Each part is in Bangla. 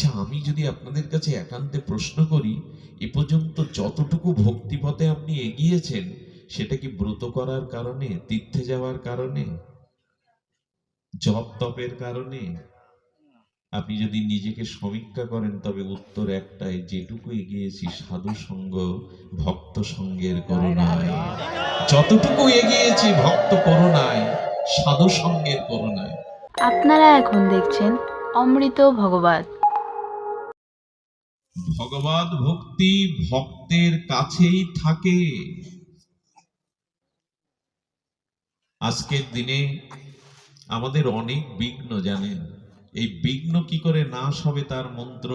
আচ্ছা আমি যদি আপনাদের কাছে একান্তে প্রশ্ন করি, এ পর্যন্ত যতটুকু ভক্তিপথে আপনি এগিয়েছেন, সেটা কি ব্রত করার কারণে, তীর্থে যাওয়ার কারণে জপ তপের কারণে? আপনি যদি নিজেকে সমীক্ষা করেন, তবে উত্তর একটাই, যেটুকু এগিয়েছি সাধু সঙ্গ, ভক্ত সঙ্গের করুণায়। যতটুকু এগিয়েছি ভক্ত করুণায়, সাধু সঙ্গের করুণায়। আপনারা এখন দেখছেন অমৃত ভগবত। ভগবত ভক্তি ভক্তের কাছেই থাকে। আজকের দিনে আমাদের অনেক বিঘ্ন, জানেন? এই বিঘ্ন কি করে নাশ হবে তার মন্ত্র?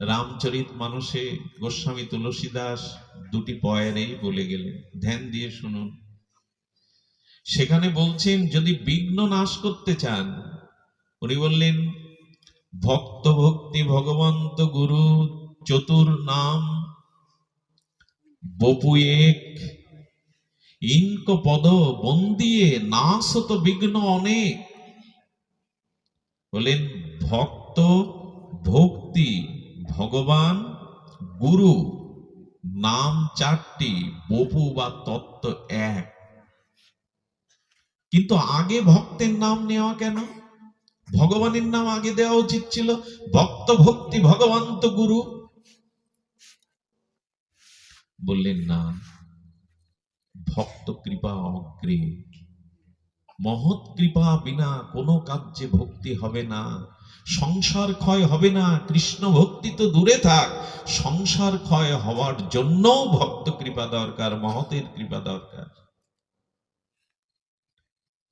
রামচরিত মানুষে গোস্বামী তুলসী দাস দুটি পয়েরেই বলে গেলেন। ধ্যান দিয়ে শুনুন। সেখানে বলছেন, যদি বিঘ্ন নাশ করতে চান, উনি বললেন ভক্ত ভক্তি ভগবন্ত গুরু চতুর নাম। বপু এক ইনক পদ বন্দিয়ে নাশত বিঘ্ন অনেক। বলেন, ভক্ত ভক্তি ভগবান গুরু, নাম চারটি, বপু বা তত্ত্ব এক। কিন্তু আগে ভক্তের নাম নেওয়া কেন? ভগবানের নাম আগে দেওয়া উচিত ছিল, ভক্ত ভক্তি ভগবন্ত গুরু। বললেন, না, ভক্ত কৃপা অগ্রে। মহৎ কৃপা বিনা কোনো কার্যে ভক্তি হবে না। সংসার ক্ষয় হবে না, কৃষ্ণ ভক্তি তো দূরে থাক। সংসার ক্ষয় হওয়ার জন্য ভক্ত কৃপা দরকার, মহতের কৃপা দরকার।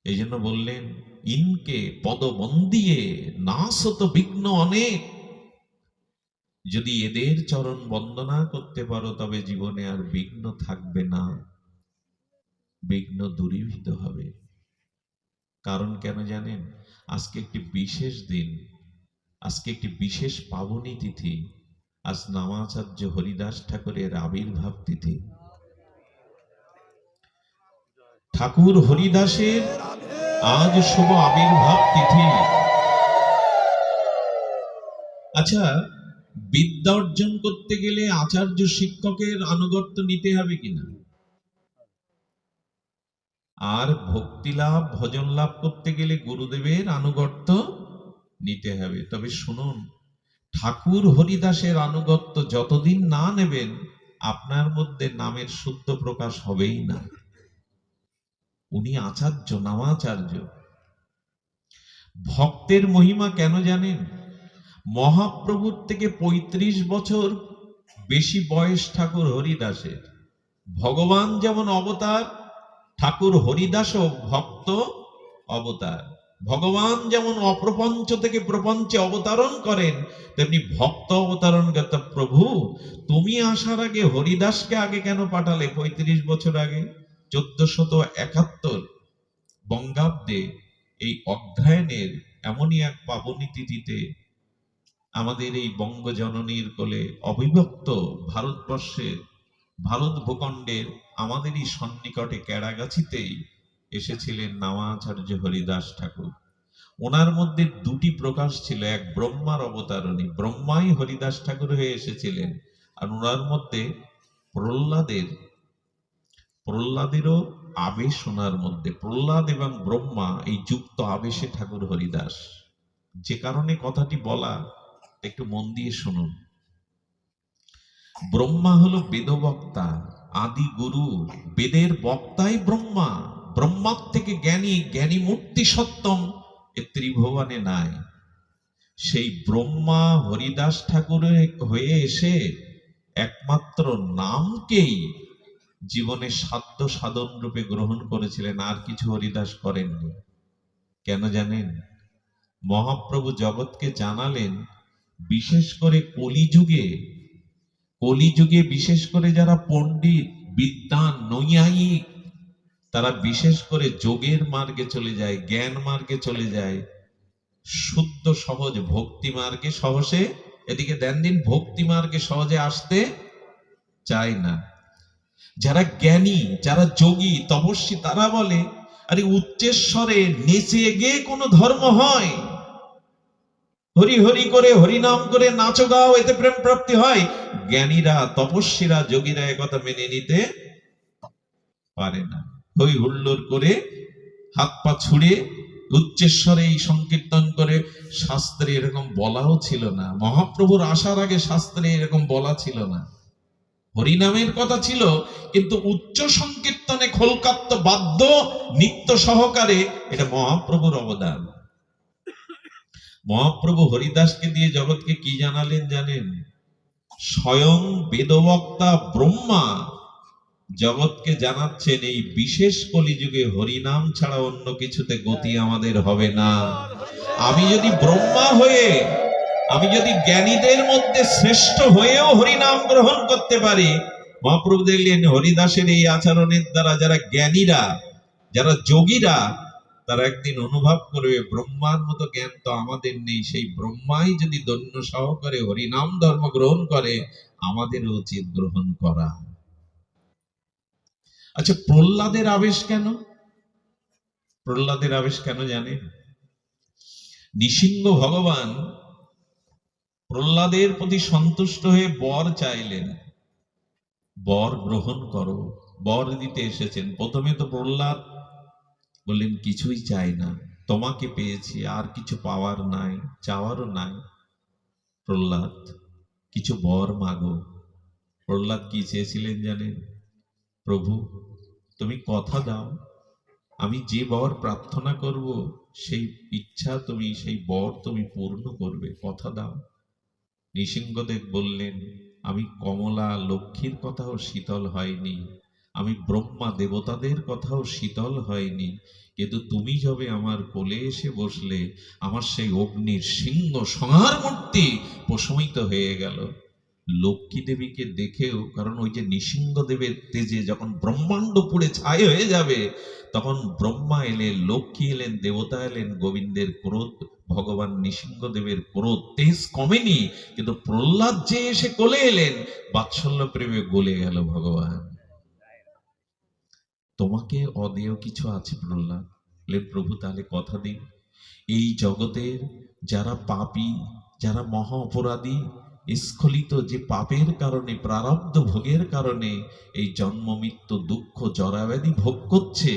এই জন্য বললেন, ইনকে পদবন্দিয়ে নাশত বিঘ্ন অনেক। যদি এদের চরণ বন্দনা করতে পারো, তবে জীবনে আর বিঘ্ন থাকবে না। বিঘ্ন দূরীভূত হবে। কারণ কেন জানেন? আজকে একটি বিশেষ দিন। আজকে একটি বিশেষ পাবনী তিথি। আজ নামাচার্য হরিদাস ঠাকুরের আবির্ভাব তিথি। ঠাকুর হরিদাসের আজ শুভ আবির্ভাব তিথি। আচ্ছা বিদ্যা অর্জন করতে গেলে আচার্য শিক্ষকের আনুগত্য নিতে হবে কিনা? আর ভক্তি লাভ, ভজন লাভ করতে গেলে গুরুদেবের আনুগত্য নিতে হবে। তবে শুনুন, ঠাকুর হরিদাসের আনুগত্য যতদিন না নেবেন, আপনার মধ্যে নামের শুদ্ধ প্রকাশ হবেই না। উনি আচার্য, নামাচার্য। ভক্তের মহিমা কেন জানেন? মহাপ্রভুর থেকে ৩৫ বছর বেশি বয়স ঠাকুর হরিদাসের। ভগবান যেমন অবতার, ঠাকুর হরিদাসও ভক্ত অবতার। ভগবান যেমন অপ্রপঞ্চ থেকে প্রপঞ্চে অবতারণ করেন, তেমনি ভক্ত অবতারণ প্রভু, তুমি আসার আগে হরিদাসকে আগে কেন পাঠালে ৩৫ বছর আগে? চোদ্দশত একাত্তর বঙ্গাব্দে এই অধ্যায়নের এমনই এক পাবনী তিথিতে আমাদের এই বঙ্গজননীর কোলে অবিভক্ত ভারতবর্ষের ভারত ভূখণ্ডের আমাদেরই সন্নিকটে কেড়াগাছিতেই এসেছিলেন নামাচার্য হরিদাস ঠাকুর। ওনার মধ্যে দুটি প্রকাশ ছিল, এক ব্রহ্মার অবতারণী, ব্রহ্মাই হরিদাস ঠাকুর হয়ে এসেছিলেন, আর ওনার মধ্যে প্রহ্লাদের প্রহ্লাদেরও আবেশ ওনার মধ্যে, প্রহ্লাদ এবং ব্রহ্মা এই যুক্ত আবেশে ঠাকুর হরিদাস। যে কারণে কথাটি বলা, একটু মন দিয়ে শুনুন। ব্রহ্মা হলো বেদবক্তা, আদি গুরু, বেদের বক্তাই ব্রহ্মা। ব্রহ্মার থেকে জ্ঞানী জ্ঞানী মূর্তি সত্যম, এ ত্রিভুবনে নাই। সেই ব্রহ্মা হরিদাস ঠাকুরের হয়ে এসে একমাত্র নামকেই জীবনে সাধ্য সাধন রূপে গ্রহণ করেছিলেন, আর কিছু হরিদাস করেননি। কেন জানেন? মহাপ্রভু জগৎকে জানালেন, বিশেষ করে কলিযুগে কলিযুগে বিশেষ করে যারা পণ্ডিত, বিদ্বান, নৈয়ায়িক, তারা বিশেষ করে যোগের মার্গে চলে যায়, জ্ঞান মার্গে চলে যায়। শুদ্ধ, সহজ ভক্তি মার্গে সহজে এদিকে দেন দিন, ভক্তি মার্গে সহজে আসতে চায় না। যারা জ্ঞানী, যারা যোগী, তপস্বী, তারা বলে, আরে উচ্চেশ্বরে নেচে গিয়ে কোনো ধর্ম হয়। হরি হরি করে হরিনাম করে নাচো গাও, এতে প্রেম প্রাপ্তি হয়। জ্ঞানীরা, তপস্বীরা, যোগীরা একথা মেনে নিতে পারে না। হই হুল্লোড় করে হাত পা ছুড়ে উচ্চেশ্বরে এই সংকীর্তন করে শাস্ত্রে এরকম বলাও ছিল না। মহাপ্রভুর আসার আগে শাস্ত্রে এরকম বলা ছিল না। হরিনামের কথা ছিল, কিন্তু উচ্চ সংকীর্তনে খোলকাত্ত বাদ্য নিত্য সহকারে এটা মহাপ্রভুর অবদান। মহাপ্রভু হরিদাসকে দিয়ে জগৎকে কি জানালেন জানেন? স্বয়ং বেদবক্তা ব্রহ্মা জগৎকে জানাচ্ছেন, এই বিশেষ কলিযুগে হরিনাম ছাড়া অন্য কিছুতে গতি আমাদের হবে না। আমি যদি ব্রহ্মা হয়ে আমি যদি জ্ঞানীদের মধ্যে শ্রেষ্ঠ হয়েও হরিনাম গ্রহণ করতে পারি, মহাপ্রভু দেখলেন হরিদাসের এই আচরণের দ্বারা যারা জ্ঞানীরা, যারা যোগীরা, তারা একদিন অনুভব করবে, ব্রহ্মার মতো জ্ঞান তো আমাদের নেই। সেই ব্রহ্মাই যদি দন্য সহকারে হরিনাম ধর্ম গ্রহণ করে আমাদের উচিত গ্রহণ করা। আচ্ছা প্রহ্লাদের আবেশ কেন? প্রহ্লাদের আবেশ কেন জানেন? নৃসিংহ ভগবান প্রহ্লাদের প্রতি সন্তুষ্ট হয়ে বর চাইলেন। বর গ্রহণ করো, বর দিতে এসেছেন। প্রথমে তো প্রহ্লাদ বললেন, কিছুই চাই না, তোমাকে পেয়েছি, আর কিছু পাওয়ার নাই, চাওয়ারও নাই। প্রহ্লাদ, কিছু বর মাগো। প্রহ্লাদ কি চেয়েছিলেন জানেন? প্রভু, তুমি কথা দাও, আমি যে বর প্রার্থনা করব, সেই ইচ্ছা তুমি, সেই বর তুমি পূর্ণ করবে, কথা দাও। নৃসিংহদেব বললেন, আমি কমলা লক্ষ্মীর কথাও শীতল হয়নি, আমি ব্রহ্মা দেবতাদের কথাও শীতল হয়নি, কিন্তু তুমি যবে আমার কোলে এসে বসলে, আমার সেই অগ্নির সিংহ সংহার মূর্তি প্রশমিত হয়ে গেল। লক্ষ্মী দেবীকে দেখেও, কারণ ওই যে নৃসিংহদেবের তেজে যখন ব্রহ্মাণ্ড পুড়ে ছাই হয়ে যাবে, তখন ব্রহ্মা এলেন লক্ষ্মী এলেন, দেবতা এলেন, গোবিন্দের ক্রোধ ভগবান নৃসিংহদেবের ক্রোধ তেজ কমেনি, কিন্তু প্রহ্লাদ যে এসে কোলে এলেন বাৎসল্য প্রেমে গলে গেল ভগবান। তোমাকে অদেয় কিছু আছে প্রহ্লাদ? প্রভু তাহলে কথা দিন। এই জগতের যারা পাপি, যারা মহা অপরাধী, স্খলিত যে পাপের কারণে, প্রারব্ধ ভোগের কারণে এই জন্ম মৃত্যু দুঃখ, জরাব্যাধি ভোগ করছে,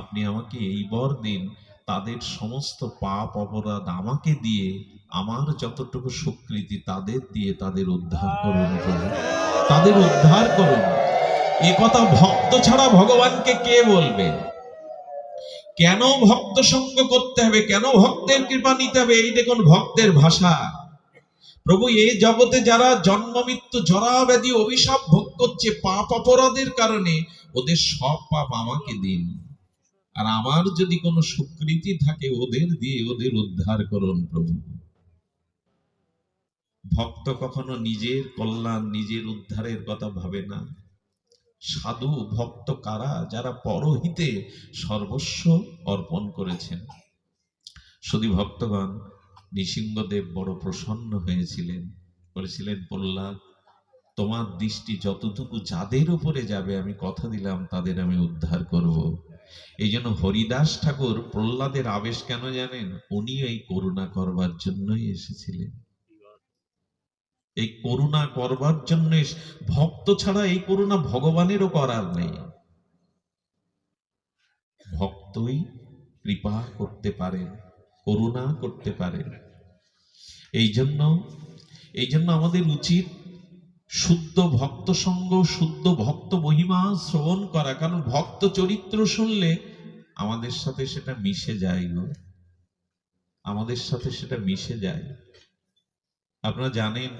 আপনি আমাকে এই বর দিন। তাদের সমস্ত পাপ অপরাধ আমাকে দিয়ে, আমার যতটুকু স্বীকৃতি তাদের দিয়ে তাদের উদ্ধার করুন তাদের উদ্ধার করুন। এ কথা ভক্ত ছাড়া ভগবানকে কে বলবে? কেন ভক্ত সঙ্গ করতে হবে? কেন ভক্তের কৃপা নিতে হবে? এই দেখুন ভক্তের ভাষা। প্রভু এই জগতে যারা জন্ম, মৃত্যু জরাব্যাধি অভিশাপ ভোগ করছে পাপ অপরাধের কারণে, ওদের সব পাপ আমাকে দিন। আর আমার যদি কোনো স্বীকৃতি থাকে ওদের দিয়ে ওদের উদ্ধার করুন প্রভু। ভক্ত কখনো নিজের কল্যাণ, নিজের উদ্ধারের কথা ভাবে না। সাধু ভক্ত কারা? যারা পরহিতে সর্বস্ব অর্পণ করেছেন। শুধু ভক্তগণ, নৃসিংহদেব বড় প্রসন্ন হয়েছিলেন। বলেছিলেন প্রহ্লাদ তোমার দৃষ্টি যতটুকু যাদের উপরে যাবে, আমি কথা দিলাম, তাদের আমি উদ্ধার করব। এই জন্য হরিদাস ঠাকুর প্রহ্লাদের আবেশ কেন জানেন? উনি এই করুণা করবার জন্যই এসেছিলেন। এই করুণা করবার জন্য ভক্ত ছাড়া এই করুণা ভগবানেরও করার নেই। ভক্তই কৃপা করতে পারেন, করুণা করতে পারেন। এই জন্য এই জন্য আমাদের উচিত শুদ্ধ ভক্ত সঙ্গ, শুদ্ধ ভক্ত মহিমা শ্রবণ করা, কারণ ভক্ত চরিত্র শুনলে আমাদের সাথে সেটা মিশে যায় গো। আমাদের সাথে সেটা মিশে যায়। আপনারা জানেন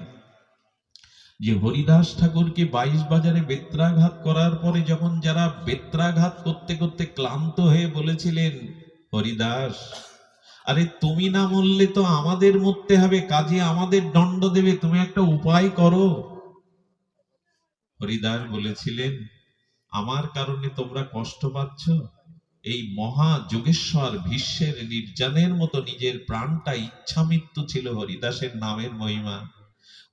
যে হরিদাস ঠাকুরকে বাইশ বাজারে বেত্রাঘাত করার পরে যখন যারা বেত্রাঘাত করতে করতে ক্লান্ত হয়ে বলেছিলেন, হরিদাস, আরে তুমি না মরলে তো আমাদের মরতে হবে, কাজে আমাদের দণ্ড দেবে, তুমি একটা উপায় করো। হরিদাস বলেছিলেন, আমার কারণে তোমরা কষ্ট পাচ্ছ? এই মহা যোগেশ্বর ভীষ্মের নির্জানের মতো নিজের প্রাণটা ইচ্ছা মৃত্যু ছিল হরিদাসের নামের মহিমা।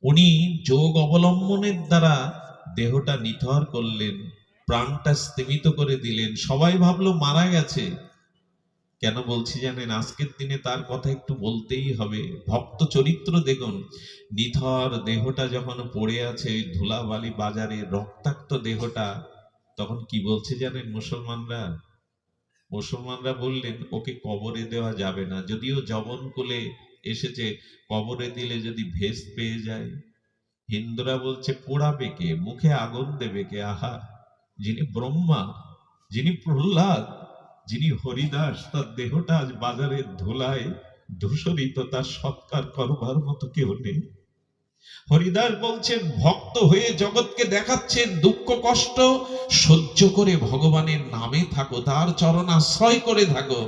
উনি যোগ অবলম্বনের দ্বারা দেহটা নিথর করলেন, প্রাণটা স্তিমিত করে দিলেন। সবাই ভাবলো, মারা গেছে। কেন বলছি জানেন? আজকের দিনে তার কথা একটু বলতেই হবে। ভক্ত চরিত্র দেখুন, নিথর দেহটা যখন পড়ে আছে ধুলাবালি বাজারে, রক্তাক্ত দেহটা, তখন কি বলছে জানেন মুসলমানরা? মুসলমানরা বললেন, ওকে কবরে দেওয়া যাবে না। যদিও জবন কোলে এসেছে, কবরে দিলে যদি ভেস পেয়ে যায়। হিন্দুরা বলছে, পোড়াবে কে? মুখে আগুন দেবে কে? আহা! যিনি ব্রহ্মা, যিনি প্রহ্লাদ যিনি হরিদাস, তার দেহটা আজ বাজারের ধুলায় ধূসরিত, তার সৎকার করবার মতো কেউ নেই। হরিদাস বলছেন, ভক্ত হয়ে জগৎকে দেখাচ্ছেন, দুঃখ, কষ্ট, সহ্য করে ভগবানের নামে থাকো, তার চরণ আশ্রয় করে থাকো।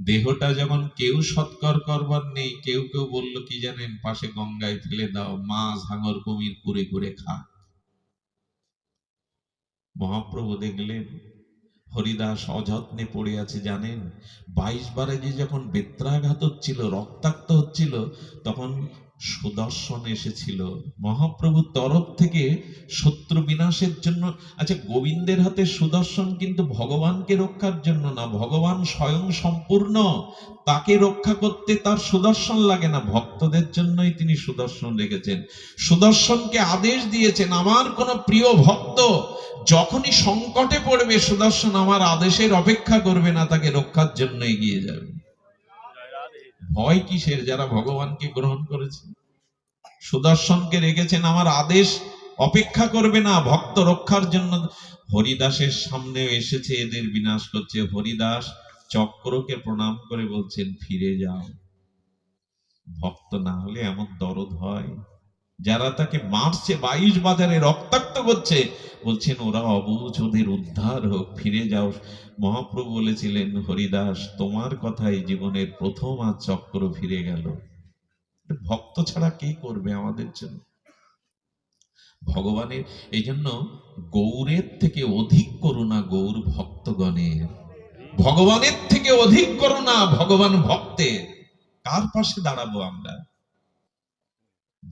দেহটা যেমন কেউ সৎকার করবার নেই, কেউ কেউ বলল, কি জানেন, পাশে গঙ্গায় ফেলে দাও, মাছ হাঙর কুমির কুড়ে কুড়ে খা মহাপ্রভু দেখলেন হরিদাস অযত্নে পড়ে আছে জানেন? বাইশ বারে যে যখন বেত্রাঘাত হচ্ছিল রক্তাক্ত হচ্ছিল তখন সুদর্শন এসেছিল। মহাপ্রভুর তরফ থেকে শত্রু বিনাশের জন্য আচ্ছা গোবিন্দের হাতে সুদর্শন কিন্তু ভগবানকে রক্ষার জন্য না, ভগবান স্বয়ং সম্পূর্ণ। তাকে রক্ষা করতে তার সুদর্শন লাগে না, ভক্তদের জন্যই তিনি সুদর্শন রেখেছেন। সুদর্শনকে আদেশ দিয়েছেন, আমার কোন প্রিয় ভক্ত যখনই সংকটে পড়বে, সুদর্শন আমার আদেশের অপেক্ষা করবে না, তাকে রক্ষার জন্য এগিয়ে যাবে। ভয় কিসের যারা ভগবানকে গ্রহণ করেছে? সুদর্শনকে রেখেছেন আমার আদেশ, অপেক্ষা করবে না, ভক্ত রক্ষার জন্য। হরিদাসের সামনে এসেছে, এদের বিনাশ করছে। হরিদাস চক্রকে প্রণাম করে বলছেন, ফিরে যাও। ভক্ত না হলে এমন দরদ হয়? যারা তাকে মারছে, বাইশ বাজারে রক্তাক্ত করছে, বলছেন, ওরা অবুঝ ওদের উদ্ধার হোক, ফিরে যাও। মহাপ্রভু বলেছিলেন, হরিদাস, তোমার কথাই জীবনের প্রথম আর চক্র ফিরে গেল। ভক্ত ছাড়া কে করবে আমাদের জন্য? ভগবানের, এই জন্য গৌরের থেকে অধিক করুণা গৌর ভক্তগণের। ভগবানের থেকে অধিক করুণা ভগবান ভক্তের। কার পাশে দাঁড়াবো আমরা?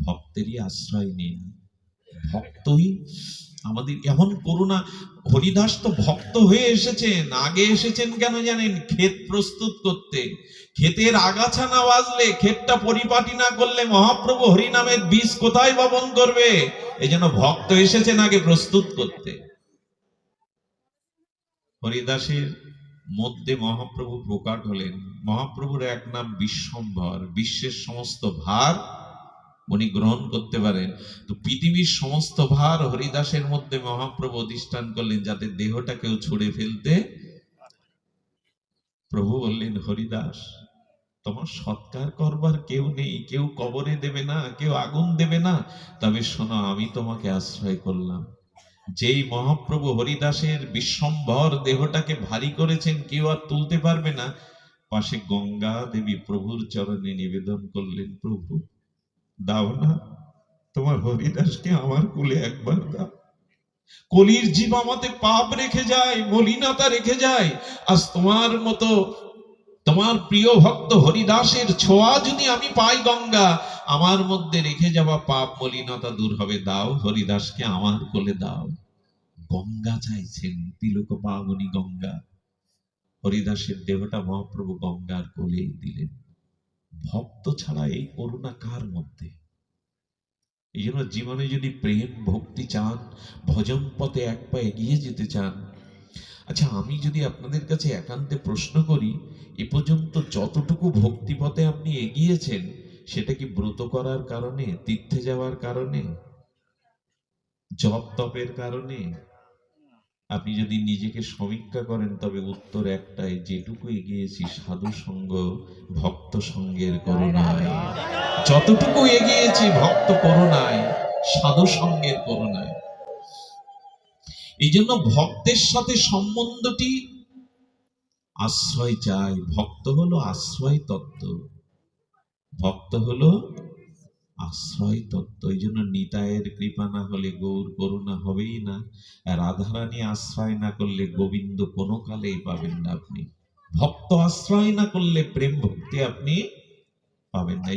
ভক্তেরই আশ্রয় নিন। ভক্তই আমাদের, এমন করুণা হরিদাস তো ভক্ত হয়ে এসেছেন, আগে এসেছেন কেন জানেন? ক্ষেত প্রস্তুত করতে। ক্ষেতের আগাছা না বাজলে, ক্ষেতটা পরিপাটি না করলে মহাপ্রভু হরিনামের বীজ কোথায় বপন করবে? এই জন্য ভক্ত এসেছেন আগে প্রস্তুত করতে। হরিদাসের মধ্যে মহাপ্রভু প্রকাট হলেন। মহাপ্রভুর এক নাম বিশ্বম্ভর, বিশ্বের সমস্ত ভার উনি গ্রহণ করতে পারেন তো পৃথিবীর সমস্ত ভার হরিদাসের মধ্যে মহাপ্রভু অধিষ্ঠান করলেন যাতে দেহটা কেউ ছুড়ে ফেলতে প্রভু বললেন, হরিদাস, তোমার সৎকার করবার কেউ নেই, কেউ কবরে দেবে না, কেউ আগুন দেবে না। তবে শোনো, আমি তোমাকে আশ্রয় করলাম। যেই মহাপ্রভু হরিদাসের বিশ্বম্ভর দেহটাকে ভারী করেছেন, কেউ আর তুলতে পারবে না। পাশে গঙ্গা দেবী প্রভুর চরণে নিবেদন করলেন, প্রভু দাও না। তোমার হরিদাসকে আমার কুলে একবার দাও। কলির জীব আমাতে পাপ রেখে যায়, মলিনতা রেখে যায়। আজ তোমার মতো, তোমার প্রিয় ভক্ত হরিদাসের ছোঁয়া যদি আমি পাই গঙ্গা, আমার মধ্যে রেখে যাওয়া পাপ মলিনতা দূর হবে। দাও হরিদাসকে আমার কোলে দাও। গঙ্গা চাইছেন তিলক পাবনি গঙ্গা। হরিদাসের দেহটা মহাপ্রভু গঙ্গার কোলেই দিলেন। ভক্ত ছাড়া এই করুণা কার মধ্যে? এই জন্য জীবনে যদি প্রেম, ভক্তি চান, ভজন পথে এক পা এগিয়ে যেতে চান আচ্ছা আমি যদি আপনাদের কাছে একান্তে প্রশ্ন করি, এ পর্যন্ত যতটুকু ভক্তি পথে আপনি এগিয়েছেন, সেটা কি ব্রত করার কারণে, তীর্থে যাওয়ার কারণে, জপ তপের কারণে আপনি যদি নিজেকে সমীক্ষা করেন তবে উত্তর একটাই যেটুকু এগিয়েছি সাধু সঙ্গ ভক্ত সঙ্গের করুণায়। যতটুকু এগিয়েছি ভক্ত করুণায় সাধু সঙ্গের করুণায়। এই জন্য ভক্তের সাথে সম্বন্ধটি আশ্রয় চাই। ভক্ত হলো আশ্রয় তত্ত্ব। ভক্ত হলো আশ্রয় তত্ত্ব। এই জন্য নিতায়ের কৃপা না হলে গৌর করুণা হবেই না। রাধারানী আশ্রয় না করলে গোবিন্দ কোনো কালেই পাবেন না আপনি। ভক্ত আশ্রয় না করলে প্রেম ভক্তি আপনি পাবেন না।